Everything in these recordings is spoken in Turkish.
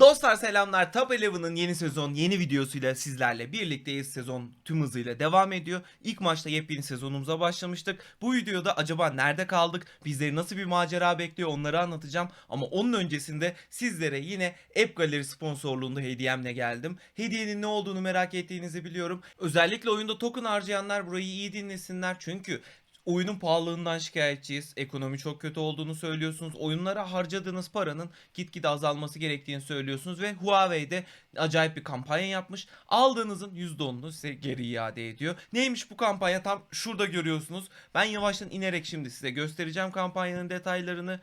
Dostlar selamlar. Top 11'ın yeni sezon yeni videosuyla sizlerle birlikteyiz. Sezon tüm hızıyla devam ediyor. İlk maçta yepyeni sezonumuza başlamıştık. Bu videoda acaba nerede kaldık? Bizleri nasıl bir macera bekliyor onları anlatacağım. Ama onun öncesinde sizlere yine App Gallery sponsorluğunda hediyemle geldim. Hediyenin ne olduğunu merak ettiğinizi biliyorum. Özellikle oyunda token harcayanlar burayı iyi dinlesinler. Çünkü oyunun pahalılığından şikayetçiyiz. Ekonomi çok kötü olduğunu söylüyorsunuz. Oyunlara harcadığınız paranın gitgide azalması gerektiğini söylüyorsunuz ve Huawei de acayip bir kampanya yapmış. Aldığınızın %10'unu size geri iade ediyor. Neymiş bu kampanya? Tam şurada görüyorsunuz. Ben yavaştan inerek şimdi size göstereceğim kampanyanın detaylarını.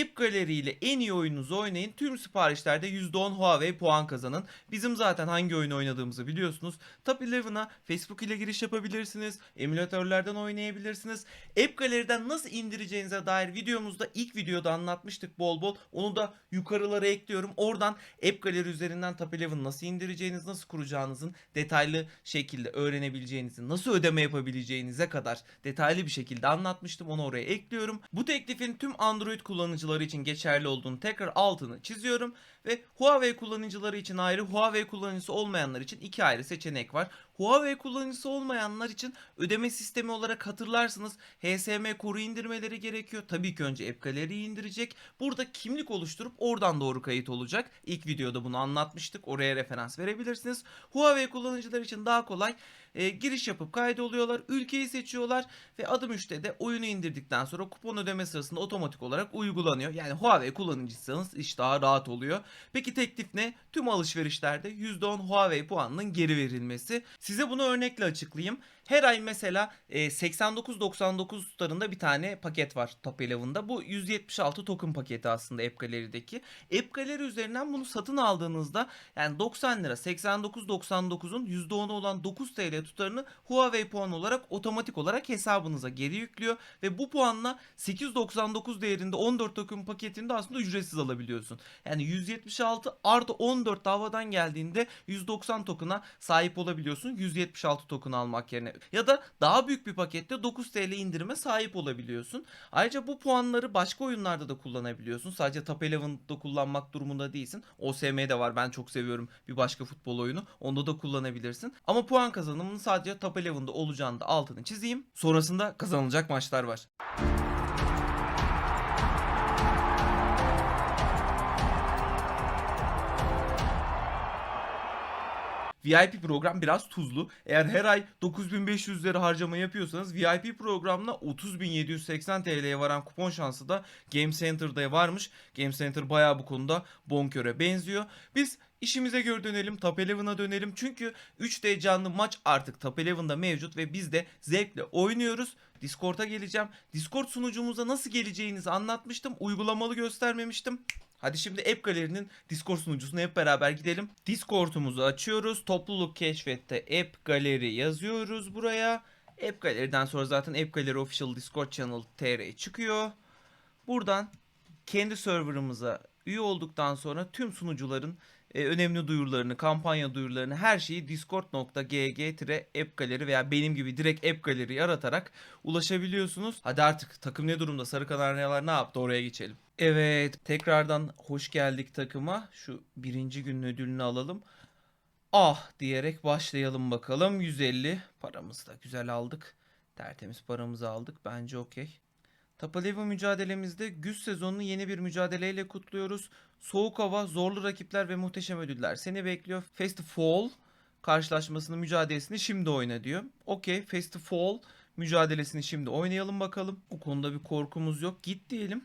App Gallery ile en iyi oyununuzu oynayın. Tüm siparişlerde %10 Huawei puan kazanın. Bizim zaten hangi oyunu oynadığımızı biliyorsunuz. Top 11'a Facebook ile giriş yapabilirsiniz. Emülatörlerden oynayabilirsiniz. App Gallery'den nasıl indireceğinize dair videomuzda ilk videoda anlatmıştık bol bol. Onu da yukarılara ekliyorum. Oradan App Gallery üzerinden Top 11 nasıl indireceğiniz, nasıl kuracağınızın detaylı şekilde öğrenebileceğinizi, nasıl ödeme yapabileceğinize kadar detaylı bir şekilde anlatmıştım. Onu oraya ekliyorum. Bu teklifin tüm Android kullanıcıları için geçerli olduğunu tekrar altını çiziyorum ve Huawei kullanıcıları için ayrı, Huawei kullanıcısı olmayanlar için iki ayrı seçenek var. Huawei kullanıcısı olmayanlar için ödeme sistemi olarak hatırlarsınız HSM koru indirmeleri gerekiyor. Tabii ki önce App indirecek. Burada kimlik oluşturup oradan doğru kayıt olacak. İlk videoda bunu anlatmıştık. Oraya referans verebilirsiniz. Huawei kullanıcılar için daha kolay. E, giriş yapıp kaydoluyorlar. Ülkeyi seçiyorlar ve adım 3'te de oyunu indirdikten sonra kupon ödeme sırasında otomatik olarak uygulanıyor. Yani Huawei kullanıcıysanız iş daha rahat oluyor. Peki teklif ne? Tüm alışverişlerde %10 Huawei puanının geri verilmesi. Size bunu örnekle açıklayayım. Her ay mesela e, 89.99 tutarında bir tane paket var Top 11'da. Bu 176 token paketi aslında App Gallery'deki. App Gallery üzerinden bunu satın aldığınızda yani 90 lira 89.99'un %10'u olan 9 TL tutarını Huawei puan olarak otomatik olarak hesabınıza geri yüklüyor ve bu puanla 899 değerinde 14 token paketini de aslında ücretsiz alabiliyorsun. Yani 176 artı 14 davadan geldiğinde 190 token'a sahip olabiliyorsun. 176 token almak yerine ya da daha büyük bir pakette 9 TL indirime sahip olabiliyorsun. Ayrıca bu puanları başka oyunlarda da kullanabiliyorsun. Sadece Top 11'da kullanmak durumunda değilsin. OSM de var. Ben çok seviyorum bir başka futbol oyunu. Onda da kullanabilirsin. Ama puan kazanımının sadece Top 11'da olacağını da altını çizeyim. Sonrasında kazanılacak maçlar var. VIP program biraz tuzlu. Eğer her ay 9500 lira harcama yapıyorsanız VIP programla 30.780 TL'ye varan kupon şansı da Game Center'da varmış. Game Center bayağı bu konuda bonköre benziyor. Biz İşimize göre dönelim, Top 11'a dönelim. Çünkü 3D canlı maç artık Top 11'da mevcut ve biz de zevkle oynuyoruz. Discord'a geleceğim. Discord sunucumuza nasıl geleceğinizi anlatmıştım. Uygulamalı göstermemiştim. Hadi şimdi App Gallery'nin Discord sunucusuna hep beraber gidelim. Discord'umuzu açıyoruz. Topluluk keşfette App Gallery yazıyoruz buraya. App Gallery'den sonra zaten App Gallery Official Discord Channel TR çıkıyor. Buradan kendi serverımıza üye olduktan sonra tüm sunucuların e, önemli duyurularını, kampanya duyurularını her şeyi discord.gg-appgallery veya benim gibi direkt App Gallery aratarak ulaşabiliyorsunuz. Hadi artık takım ne durumda? Sarı Kanaryalar ne yaptı? Oraya geçelim. Evet, tekrardan hoş geldik takıma. Şu birinci günün ödülünü alalım. Ah diyerek başlayalım bakalım. 150 paramızı da güzel aldık. Tertemiz paramızı aldık. Bence okey. Tapalevo mücadelemizde güz sezonunu yeni bir mücadeleyle kutluyoruz. Soğuk hava, zorlu rakipler ve muhteşem ödüller seni bekliyor. Festival karşılaşmasını, mücadelesini şimdi oyna diyor. Okey, Festival mücadelesini şimdi oynayalım bakalım. O konuda bir korkumuz yok. Git diyelim.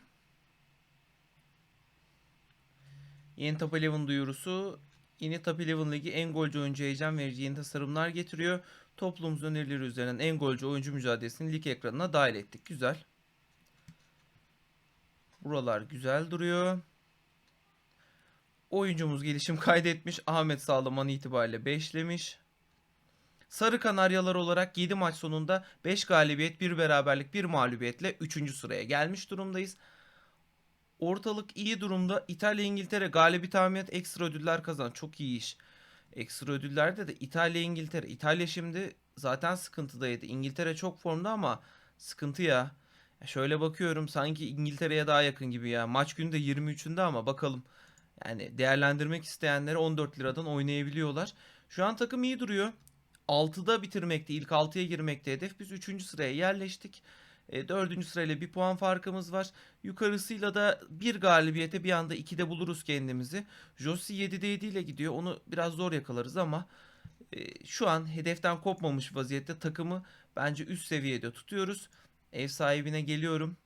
Yeni Top 11 duyurusu. Yeni Top 11 Ligi en golcü oyuncu heyecan verici yeni tasarımlar getiriyor. Toplumumuz önerileri üzerinden en golcü oyuncu mücadelesini lig ekranına dahil ettik. Güzel. Buralar güzel duruyor. Oyuncumuz gelişim kaydetmiş. Ahmet Sağlaman itibariyle 5'lemiş. Sarı Kanaryalar olarak 7 maç sonunda 5 galibiyet, 1 beraberlik, 1 mağlubiyetle 3. sıraya gelmiş durumdayız. Ortalık iyi durumda. İtalya, İngiltere galibi tahminat ekstra ödüller kazan. Çok iyi iş. Ekstra ödüllerde de İtalya, İngiltere. İtalya şimdi zaten sıkıntıdaydı. İngiltere çok formda ama sıkıntı ya. Şöyle bakıyorum sanki İngiltere'ye daha yakın gibi ya. Maç günü de 23'ünde ama bakalım. Yani değerlendirmek isteyenlere 14 liradan oynayabiliyorlar. Şu an takım iyi duruyor. 6'da bitirmekte, ilk 6'ya girmekte hedef. Biz 3. sıraya yerleştik. E, 4. sırayla bir puan farkımız var. Yukarısıyla da bir galibiyete bir anda 2'de buluruz kendimizi. Jossi 7'de 7 ile gidiyor. Onu biraz zor yakalarız ama e, şu an hedeften kopmamış vaziyette takımı bence üst seviyede tutuyoruz. Ev sahibine geliyorum.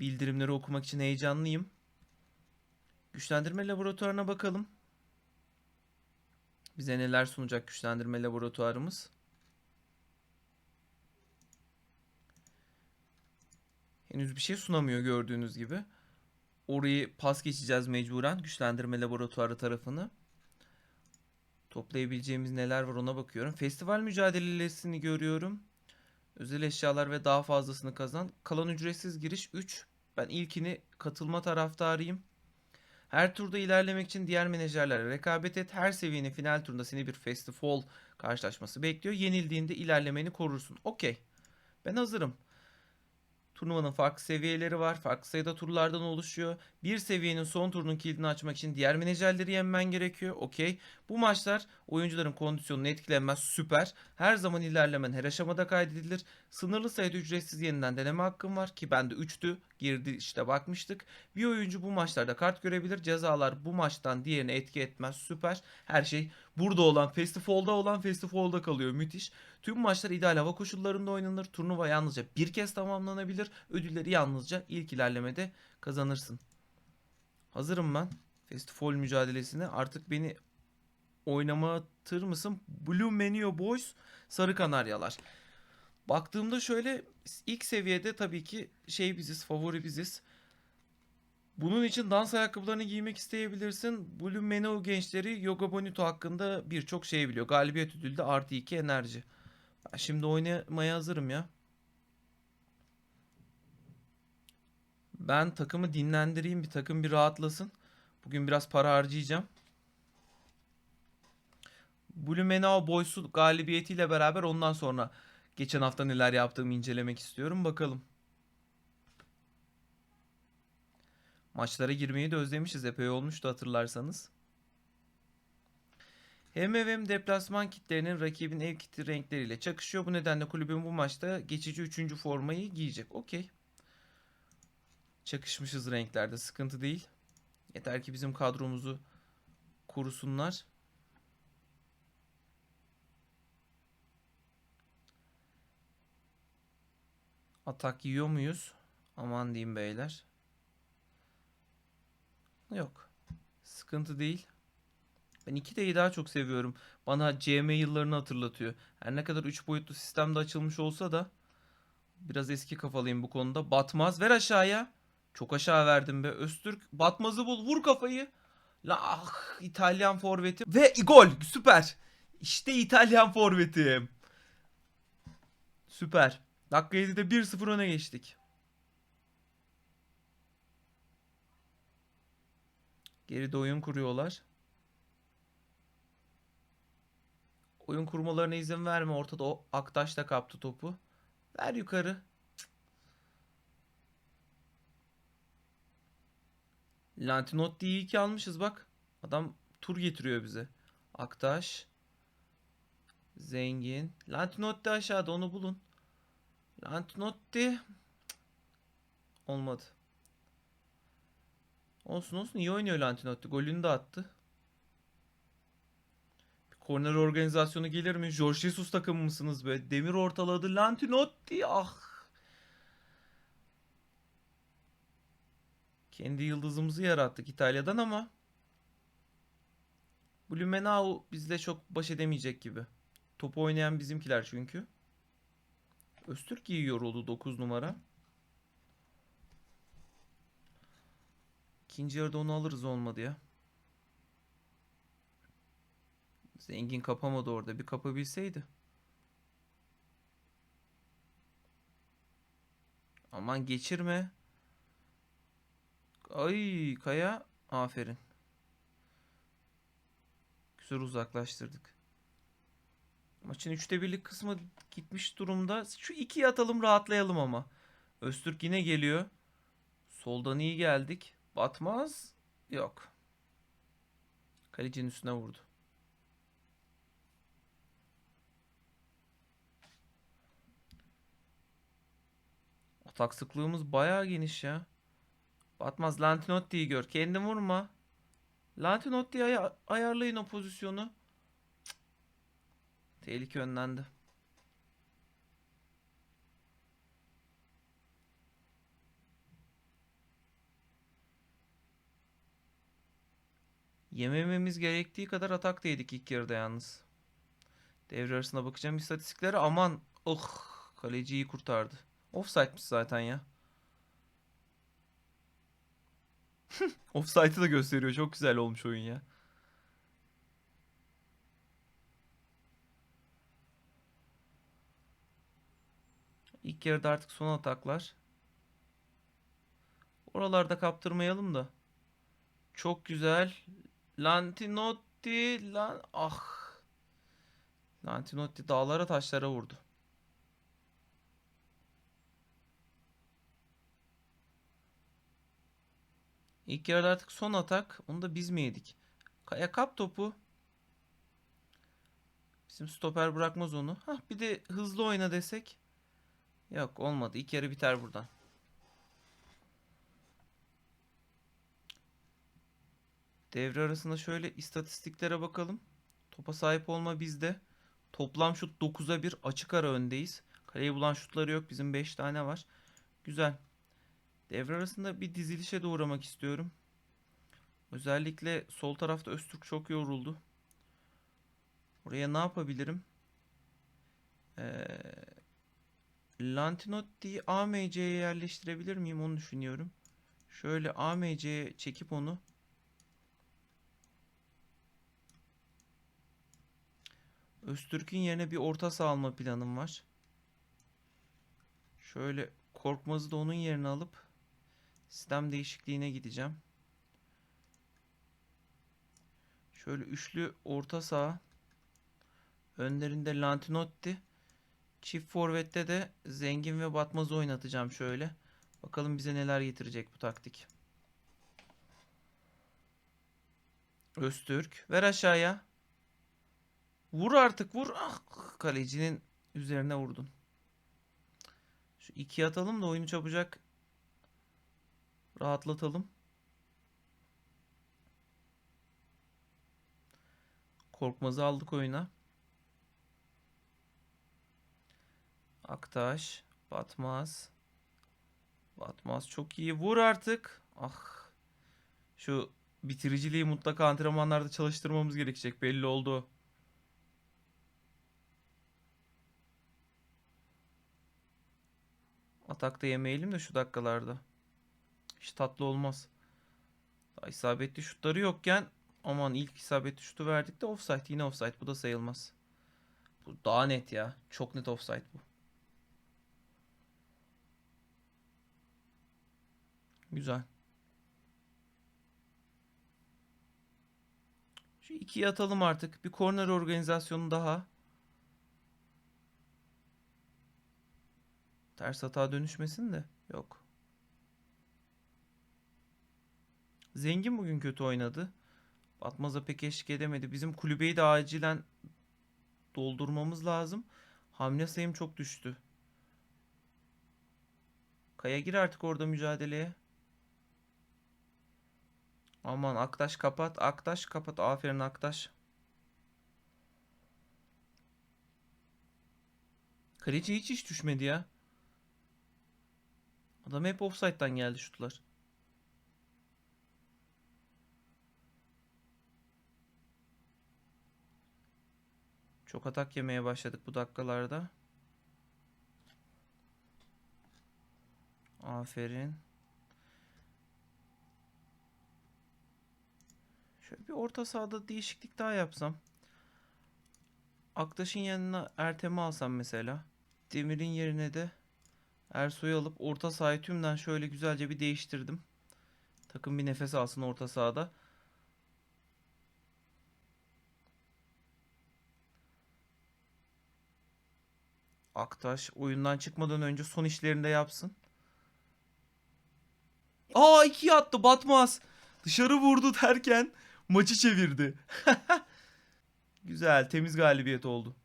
Bildirimleri okumak için heyecanlıyım. Güçlendirme laboratuvarına bakalım. Bize neler sunacak güçlendirme laboratuvarımız. Henüz bir şey sunamıyor gördüğünüz gibi. Orayı pas geçeceğiz mecburen güçlendirme laboratuvarı tarafını. Toplayabileceğimiz neler var ona bakıyorum. Festival mücadelesini görüyorum. Özel eşyalar ve daha fazlasını kazan. Kalan ücretsiz giriş 3. Ben ilkini katılma taraftarıyım. Her turda ilerlemek için diğer menajerlerle rekabet et. Her seviyenin final turunda seni bir festival karşılaşması bekliyor. Yenildiğinde ilerlemeni korursun. Okey. Ben hazırım. Turnuvanın farklı seviyeleri var. Farklı sayıda turlardan oluşuyor. Bir seviyenin son turunun kilidini açmak için diğer menajerleri yenmen gerekiyor. Okey. Bu maçlar oyuncuların kondisyonunu etkilemez. Süper. Her zaman ilerlemen her aşamada kaydedilir. Sınırlı sayıda ücretsiz yeniden deneme hakkım var ki bende 3'tü. Girdi işte bakmıştık. Bir oyuncu bu maçlarda kart görebilir. Cezalar bu maçtan diğerine etki etmez. Süper. Her şey burada olan, festivalda olan festivalda kalıyor. Müthiş. Tüm maçlar ideal hava koşullarında oynanır. Turnuva yalnızca bir kez tamamlanabilir. Ödülleri yalnızca ilk ilerlemede kazanırsın. Hazırım ben. Festival mücadelesine. Artık beni oynamatır mısın? Blue Menio Boys Sarı Kanaryalar. Baktığımda şöyle ilk seviyede tabii ki şey biziz, favori biziz. Bunun için dans ayakkabılarını giymek isteyebilirsin. Blue Menio gençleri Yoga Bonito hakkında birçok şey biliyor. Galibiyet ödülü de artı 2 enerji. Şimdi oynamaya hazırım ya. Ben takımı dinlendireyim, bir takım bir rahatlasın. Bugün biraz para harcayacağım. Blumenau Boys'u galibiyetiyle beraber ondan sonra geçen hafta neler yaptığımı incelemek istiyorum. Bakalım. Maçlara girmeyi de özlemişiz. Epey olmuştu hatırlarsanız. Hem ev hem deplasman kitlerinin rakibin ev kiti renkleriyle çakışıyor. Bu nedenle kulübün bu maçta geçici 3. formayı giyecek. Okey. Çakışmışız renklerde sıkıntı değil. Yeter ki bizim kadromuzu korusunlar. Atak yiyor muyuz? Aman diyeyim beyler. Yok. Sıkıntı değil. Ben 2D'yi daha çok seviyorum. Bana CM yıllarını hatırlatıyor. Her ne kadar 3 boyutlu sistemde açılmış olsa da biraz eski kafalıyım bu konuda. Batmaz. Ver aşağıya. Çok aşağı verdim be. Öztürk Batmaz'ı bul. Vur kafayı. La ah, İtalyan forveti. Ve gol. Süper. İşte İtalyan forvetim. Süper. Dakika 7'de 1-0 öne geçtik. Geride oyun kuruyorlar. Oyun kurmalarına izin verme. Ortada o Aktaş da kaptı topu. Ver yukarı. Lantinotti'yi iyi ki almışız bak. Adam tur getiriyor bize. Aktaş. Zengin. Lantinotti aşağıda onu bulun. Lantinotti. Olmadı. Olsun olsun iyi oynuyor Lantinotti. Golünü de attı. Korner organizasyonu gelir mi? Jorge Jesus takımı mısınız be? Demir ortaladı. Lantinotti. Ah. Kendi yıldızımızı yarattık İtalya'dan ama Blumenau bizle çok baş edemeyecek gibi. Topu oynayan bizimkiler çünkü. Öztürk iyi yoruldu 9 numara. İkinci yarıda onu alırız olmadı ya. Zengin kapamadı orada. Bir kapabilseydi. Aman geçirme. Ay Kaya. Aferin. Güzel uzaklaştırdık. Maçın üçte birlik kısmı gitmiş durumda. Şu ikiye atalım rahatlayalım ama. Öztürk yine geliyor. Soldan iyi geldik. Batmaz. Yok. Kalecinin üstüne vurdu. Atak sıklığımız bayağı geniş ya. Batmaz Lantinotti'yi gör. Kendin vurma. Lantinotti'yi aya- ayarlayın o pozisyonu. Cık. Tehlike önlendi. Yemememiz gerektiği kadar atak da ilk yarıda yalnız. Devre arasına bakacağım istatistiklere. Aman oh kaleciyi kurtardı. Offside'miş zaten ya. Offside'ı da gösteriyor. Çok güzel olmuş oyun ya. İlk yarıda artık son ataklar. Oralarda kaptırmayalım da. Çok güzel. Lantinotti lan ah. Lantinotti dağlara taşlara vurdu. İlk yarıda artık son atak. Onu da biz mi yedik? Kaya kap topu. Bizim stoper bırakmaz onu. Hah bir de hızlı oyna desek. Yok olmadı. İlk yarı biter buradan. Devre arasında şöyle istatistiklere bakalım. Topa sahip olma bizde. Toplam şut 9'a 1 açık ara öndeyiz. Kaleyi bulan şutları yok. Bizim 5 tane var. Güzel. Devre arasında bir dizilişe de uğramak istiyorum. Özellikle sol tarafta Öztürk çok yoruldu. Oraya ne yapabilirim? Ee, Lantinotti'yi AMC'ye yerleştirebilir miyim onu düşünüyorum. Şöyle AMC'ye çekip onu Öztürk'ün yerine bir orta saha alma planım var. Şöyle Korkmaz'ı da onun yerine alıp sistem değişikliğine gideceğim. Şöyle üçlü orta saha. Önlerinde Lantinotti. Çift forvette de Zengin ve Batmaz'ı oynatacağım şöyle. Bakalım bize neler getirecek bu taktik. Öztürk. Ver aşağıya. Vur artık vur. Ah, kalecinin üzerine vurdun. Şu ikiye atalım da oyunu çabucak rahatlatalım. Korkmaz'ı aldık oyuna. Aktaş. Batmaz. Batmaz çok iyi. Vur artık. Ah. Şu bitiriciliği mutlaka antrenmanlarda çalıştırmamız gerekecek. Belli oldu. Atakta yemeyelim de şu dakikalarda. Hiç tatlı olmaz. Daha isabetli şutları yokken aman ilk isabetli şutu verdik de offside. Yine offside. Bu da sayılmaz. Bu daha net ya. Çok net offside bu. Güzel. Şu ikiye atalım artık. Bir corner organizasyonu daha. Ters hata dönüşmesin de. Yok. Zengin bugün kötü oynadı. Batmaz'a pek eşlik edemedi. Bizim kulübeyi de acilen doldurmamız lazım. Hamle sayım çok düştü. Kaya gir artık orada mücadeleye. Aman Aktaş kapat. Aktaş kapat. Aferin Aktaş. Kaleci hiç hiç düşmedi ya. Adam hep offside'dan geldi şutlar. Çok atak yemeye başladık bu dakikalarda. Aferin. Şöyle bir orta sahada değişiklik daha yapsam. Aktaş'ın yanına Ertem'i alsam mesela. Demir'in yerine de Ersoy'u alıp orta sahayı tümden şöyle güzelce bir değiştirdim. Takım bir nefes alsın orta sahada. Aktaş oyundan çıkmadan önce son işlerini de yapsın. Aa ikiye attı Batmaz. Dışarı vurdu derken Maçı çevirdi. Güzel temiz galibiyet oldu.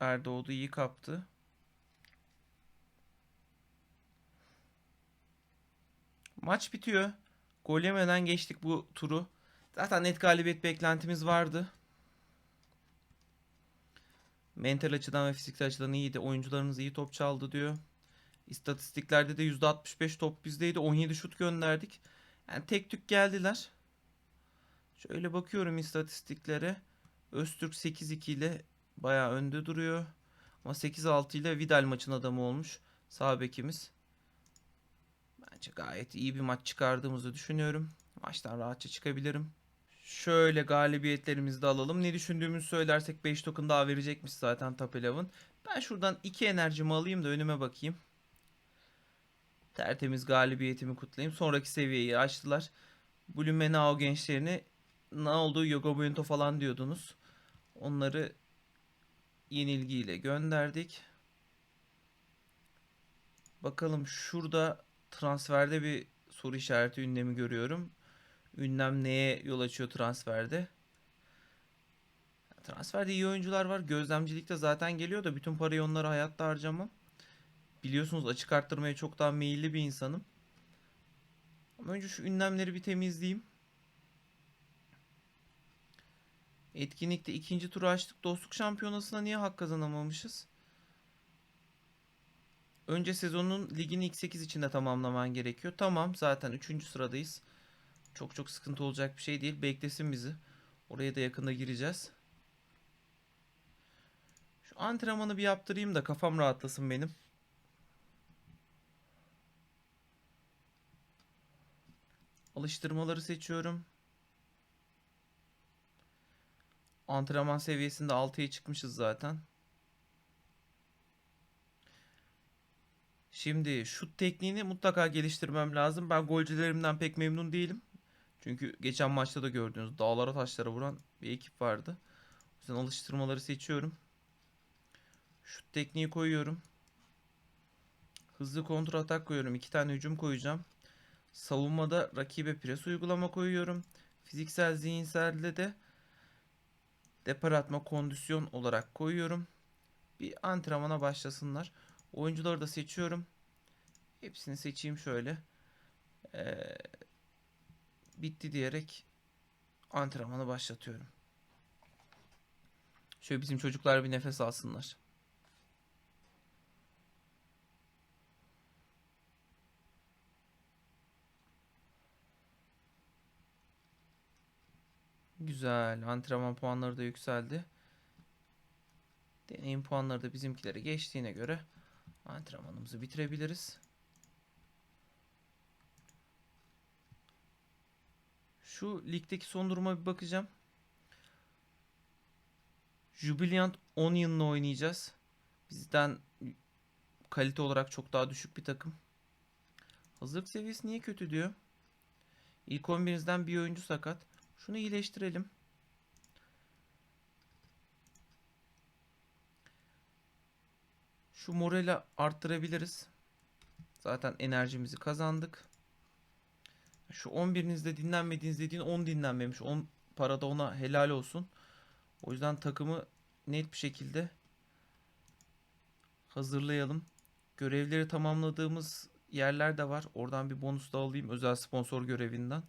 Erdoğdu iyi kaptı. Maç bitiyor. Gol yemeden geçtik bu turu. Zaten net galibiyet beklentimiz vardı. Mental açıdan ve fiziksel açıdan iyiydi. Oyuncularınız iyi top çaldı diyor. İstatistiklerde de %65 top bizdeydi. 17 şut gönderdik. Yani tek tük geldiler. Şöyle bakıyorum istatistiklere. Öztürk 8-2 ile bayağı önde duruyor. Ama 8-6 ile Vidal maçın adamı olmuş. Sağ bekimiz. Bence gayet iyi bir maç çıkardığımızı düşünüyorum. Maçtan rahatça çıkabilirim. Şöyle galibiyetlerimizi de alalım. Ne düşündüğümüzü söylersek 5 token daha verecekmiş zaten 11. Ben şuradan 2 enerjimi alayım da önüme bakayım. Tertemiz galibiyetimi kutlayayım. Sonraki seviyeyi açtılar. Blumenau gençlerini ne oldu Yoga Buento falan diyordunuz. Onları yenilgiyle gönderdik. Bakalım şurada transferde bir soru işareti ünlemi görüyorum. Ünlem neye yol açıyor transferde? Transferde iyi oyuncular var. Gözlemcilikte zaten geliyor da bütün parayı onlara hayatta harcamam. Biliyorsunuz açık arttırmaya çok daha meyilli bir insanım. Ama önce şu ünlemleri bir temizleyeyim. Etkinlikte ikinci turu açtık. Dostluk şampiyonasına niye hak kazanamamışız? Önce sezonun ligini ilk 8 içinde tamamlaman gerekiyor. Tamam zaten 3. sıradayız. Çok çok sıkıntı olacak bir şey değil. Beklesin bizi. Oraya da yakında gireceğiz. Şu antrenmanı bir yaptırayım da kafam rahatlasın benim. Alıştırmaları seçiyorum. Antrenman seviyesinde 6'ya çıkmışız zaten. Şimdi şut tekniğini mutlaka geliştirmem lazım. Ben golcülerimden pek memnun değilim. Çünkü geçen maçta da gördüğünüz dağlara taşlara vuran bir ekip vardı. O yüzden alıştırmaları seçiyorum. Şut tekniği koyuyorum. Hızlı kontra atak koyuyorum. İki tane hücum koyacağım. Savunmada rakibe pres uygulama koyuyorum. Fiziksel zihinselde de depar atma kondisyon olarak koyuyorum. Bir antrenmana başlasınlar. Oyuncuları da seçiyorum. Hepsini seçeyim şöyle. Ee, bitti diyerek antrenmanı başlatıyorum. Şöyle bizim çocuklar bir nefes alsınlar. Güzel. Antrenman puanları da yükseldi. Deneyim puanları da bizimkilere geçtiğine göre antrenmanımızı bitirebiliriz. Şu ligdeki son duruma bir bakacağım. Jubilant Onion'la oynayacağız. Bizden kalite olarak çok daha düşük bir takım. Hazırlık seviyesi niye kötü diyor. İlk 11'inizden bir oyuncu sakat. Şunu iyileştirelim. Şu morali arttırabiliriz. Zaten enerjimizi kazandık. Şu 11'inizde dinlenmediğiniz dediğin 10 dinlenmemiş. 10 parada ona helal olsun. O yüzden takımı net bir şekilde hazırlayalım. Görevleri tamamladığımız yerler de var. Oradan bir bonus da alayım özel sponsor görevinden.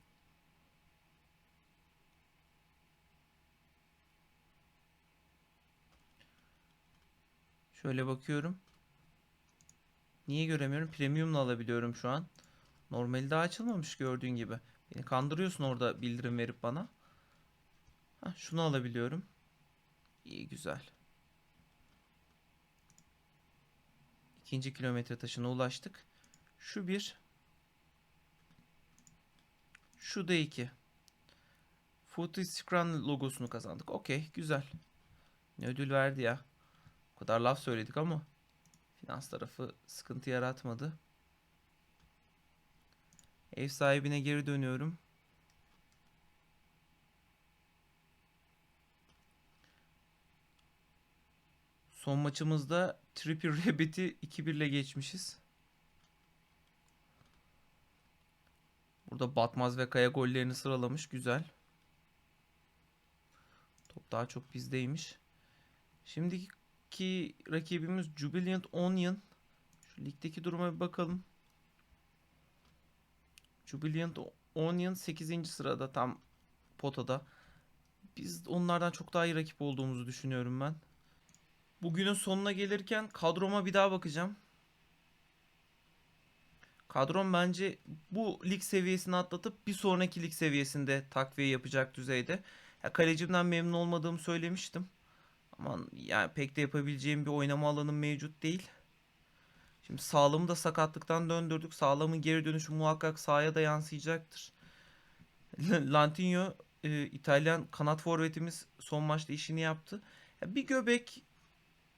Şöyle bakıyorum. Niye göremiyorum? Premium'la alabiliyorum şu an. Normali daha açılmamış gördüğün gibi. Beni kandırıyorsun orada bildirim verip bana. Heh, şunu alabiliyorum. İyi güzel. İkinci kilometre taşına ulaştık. Şu bir. Şu da iki. Footy Scrum logosunu kazandık. Okey güzel. Ne ödül verdi ya. O kadar laf söyledik ama finans tarafı sıkıntı yaratmadı. Ev sahibine geri dönüyorum. Son maçımızda Trippy Rabbit'i 2-1 ile geçmişiz. Burada Batmaz ve Kaya gollerini sıralamış. Güzel. Top daha çok bizdeymiş. Şimdiki rakibimiz Jubilant Onion. Şu ligdeki duruma bir bakalım. Jubilant Onion 8. sırada tam potada. Biz onlardan çok daha iyi rakip olduğumuzu düşünüyorum ben. Bugünün sonuna gelirken kadroma bir daha bakacağım. Kadrom bence bu lig seviyesini atlatıp bir sonraki lig seviyesinde takviye yapacak düzeyde. Ya kalecimden memnun olmadığımı söylemiştim. Ama yani pek de yapabileceğim bir oynama alanım mevcut değil. Şimdi sağlığımı da sakatlıktan döndürdük. Sağlığımın geri dönüşü muhakkak sahaya da yansıyacaktır. Lantinho e, İtalyan kanat forvetimiz son maçta işini yaptı. Ya bir göbek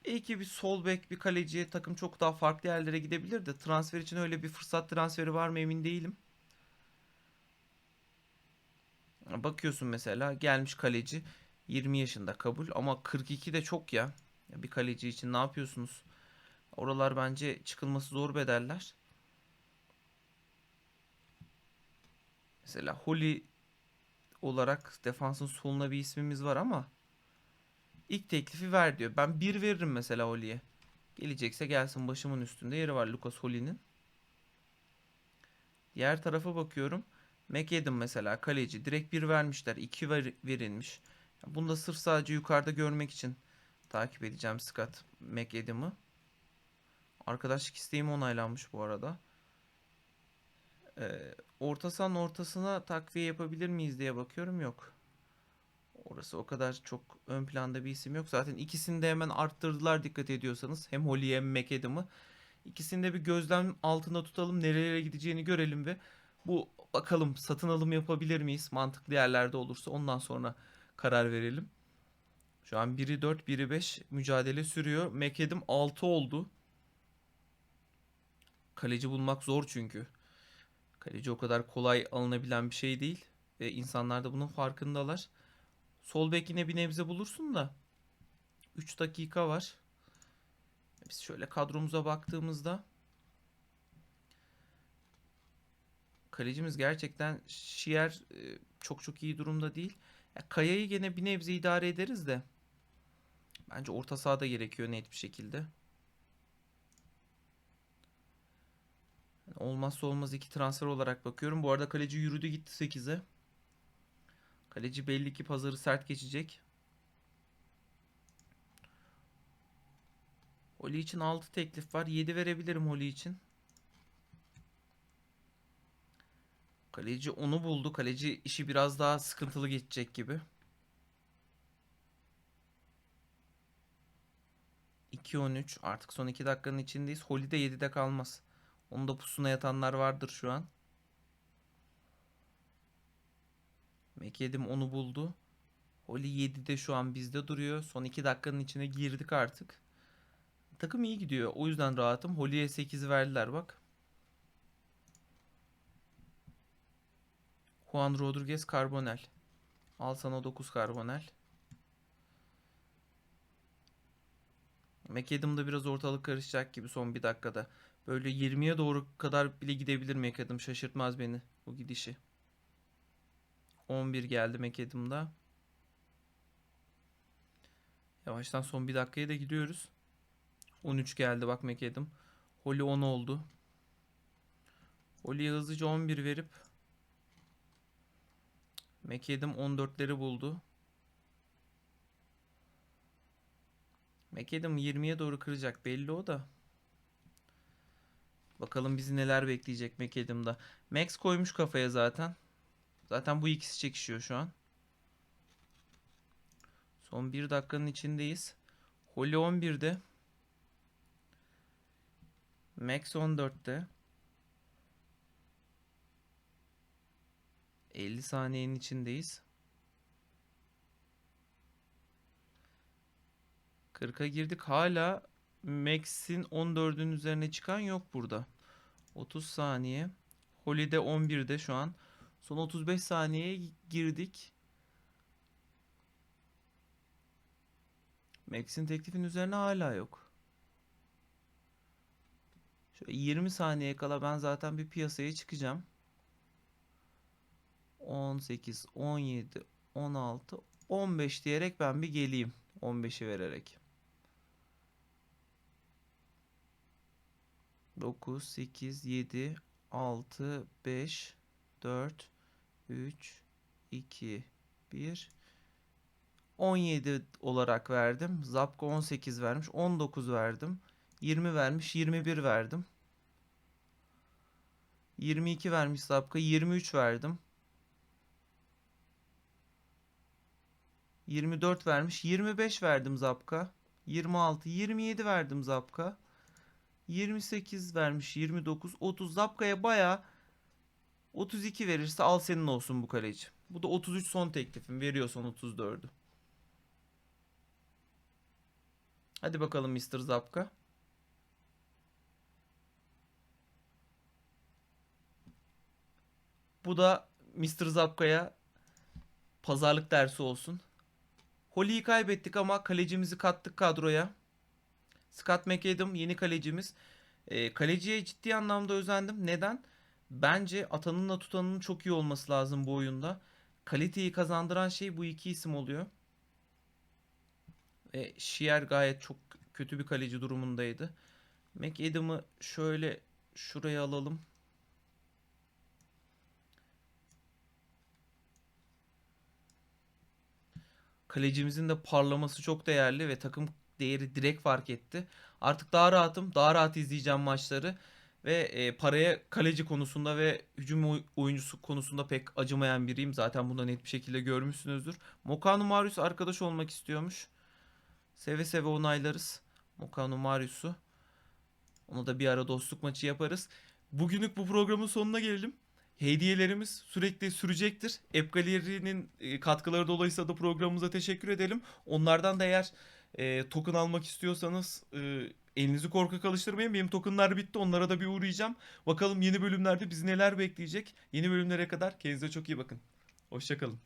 belki bir sol bek bir kaleciye takım çok daha farklı yerlere gidebilir de transfer için öyle bir fırsat transferi var mı emin değilim. Bakıyorsun mesela gelmiş kaleci 20 yaşında kabul ama 42 de çok ya. ya bir kaleci için ne yapıyorsunuz? Oralar bence çıkılması zor bedeller. Mesela Holly olarak defansın soluna bir ismimiz var ama ilk teklifi ver diyor. Ben bir veririm mesela Holly'ye. Gelecekse gelsin başımın üstünde yeri var Lucas Holly'nin. Diğer tarafa bakıyorum. McAdam mesela kaleci direkt bir vermişler. 2 ver, verilmiş. Bunu da sırf sadece yukarıda görmek için takip edeceğim Scott McAdam'ı. Arkadaşlık isteğim onaylanmış bu arada. Ee, orta sahanın ortasına takviye yapabilir miyiz diye bakıyorum yok. Orası o kadar çok ön planda bir isim yok. Zaten ikisini de hemen arttırdılar dikkat ediyorsanız. Hem Holly hem McAdam'ı. İkisini de bir gözlem altında tutalım. Nerelere gideceğini görelim ve bu bakalım satın alım yapabilir miyiz? Mantıklı yerlerde olursa ondan sonra karar verelim. Şu an 1'i 4, 1'i 5 mücadele sürüyor. McAdam 6 oldu. Kaleci bulmak zor çünkü. Kaleci o kadar kolay alınabilen bir şey değil. Ve insanlar da bunun farkındalar. Sol bek yine bir nebze bulursun da. 3 dakika var. Biz şöyle kadromuza baktığımızda kalecimiz gerçekten Şiyer e, çok çok iyi durumda değil. Ya Kaya'yı gene bir nebze idare ederiz de. Bence orta sahada gerekiyor net bir şekilde. Olmazsa olmaz iki transfer olarak bakıyorum. Bu arada kaleci yürüdü gitti 8'e. Kaleci belli ki pazarı sert geçecek. Holly için 6 teklif var. 7 verebilirim Holly için. Kaleci onu buldu. Kaleci işi biraz daha sıkıntılı geçecek gibi. 2-13 artık son 2 dakikanın içindeyiz. Holly de 7'de kalmaz. Onun da pusuna yatanlar vardır şu an. Mekedim onu buldu. Holly 7'de şu an bizde duruyor. Son 2 dakikanın içine girdik artık. Takım iyi gidiyor. O yüzden rahatım. Holly'e 8 verdiler bak. Juan Rodriguez Carbonel. Al sana 9 Carbonel. McAdam da biraz ortalık karışacak gibi son bir dakikada. Böyle 20'ye doğru kadar bile gidebilir McAdam. Şaşırtmaz beni bu gidişi. 11 geldi McAdam'da. Yavaştan son bir dakikaya da gidiyoruz. 13 geldi bak McAdam. Holly 10 oldu. Holly'ye hızlıca 11 verip McAdam 14'leri buldu. McAdam 20'ye doğru kıracak belli o da. Bakalım bizi neler bekleyecek McAdam'da. Max koymuş kafaya zaten. Zaten bu ikisi çekişiyor şu an. Son bir dakikanın içindeyiz. Holly 11'de. Max 14'te. 50 saniyenin içindeyiz. 40'a girdik. Hala Max'in 14'ün üzerine çıkan yok burada. 30 saniye. Holly'de 11'de şu an. Son 35 saniyeye girdik. Max'in teklifin üzerine hala yok. Şöyle 20 saniye kala ben zaten bir piyasaya çıkacağım. 18, 17, 16, 15 diyerek ben bir geleyim. 15'i vererek. 9, 8, 7, 6, 5, 4, 3, 2, 1. 17 olarak verdim. Zapka 18 vermiş. 19 verdim. 20 vermiş. 21 verdim. 22 vermiş Zapka. 23 verdim. 24 vermiş. 25 verdim Zapka. 26, 27 verdim Zapka. 28 vermiş. 29, 30 Zapka'ya baya 32 verirse al senin olsun bu kaleci. Bu da 33 son teklifim. Veriyorsan 34'ü. Hadi bakalım Mr. Zapka. Bu da Mr. Zapka'ya pazarlık dersi olsun. Holly'yi kaybettik ama kalecimizi kattık kadroya. Scott McAdam yeni kalecimiz. Ee, kaleciye ciddi anlamda özendim. Neden? Bence atanınla tutanının çok iyi olması lazım bu oyunda. Kaliteyi kazandıran şey bu iki isim oluyor. Ve Şier gayet çok kötü bir kaleci durumundaydı. McAdam'ı şöyle şuraya alalım. Kalecimizin de parlaması çok değerli ve takım değeri direkt fark etti. Artık daha rahatım. Daha rahat izleyeceğim maçları. Ve e, paraya kaleci konusunda ve hücum oy- oyuncusu konusunda pek acımayan biriyim. Zaten bunu net bir şekilde görmüşsünüzdür. Mokanu Marius arkadaş olmak istiyormuş. Seve seve onaylarız. Mokanu Marius'u. Ona da bir ara dostluk maçı yaparız. Bugünlük bu programın sonuna gelelim. Hediyelerimiz sürekli sürecektir. App Gallery'nin e, katkıları dolayısıyla da programımıza teşekkür edelim. Onlardan da eğer e, token almak istiyorsanız e, elinizi korkak alıştırmayın. Benim tokenlar bitti. Onlara da bir uğrayacağım. Bakalım yeni bölümlerde bizi neler bekleyecek. Yeni bölümlere kadar kendinize çok iyi bakın. Hoşçakalın.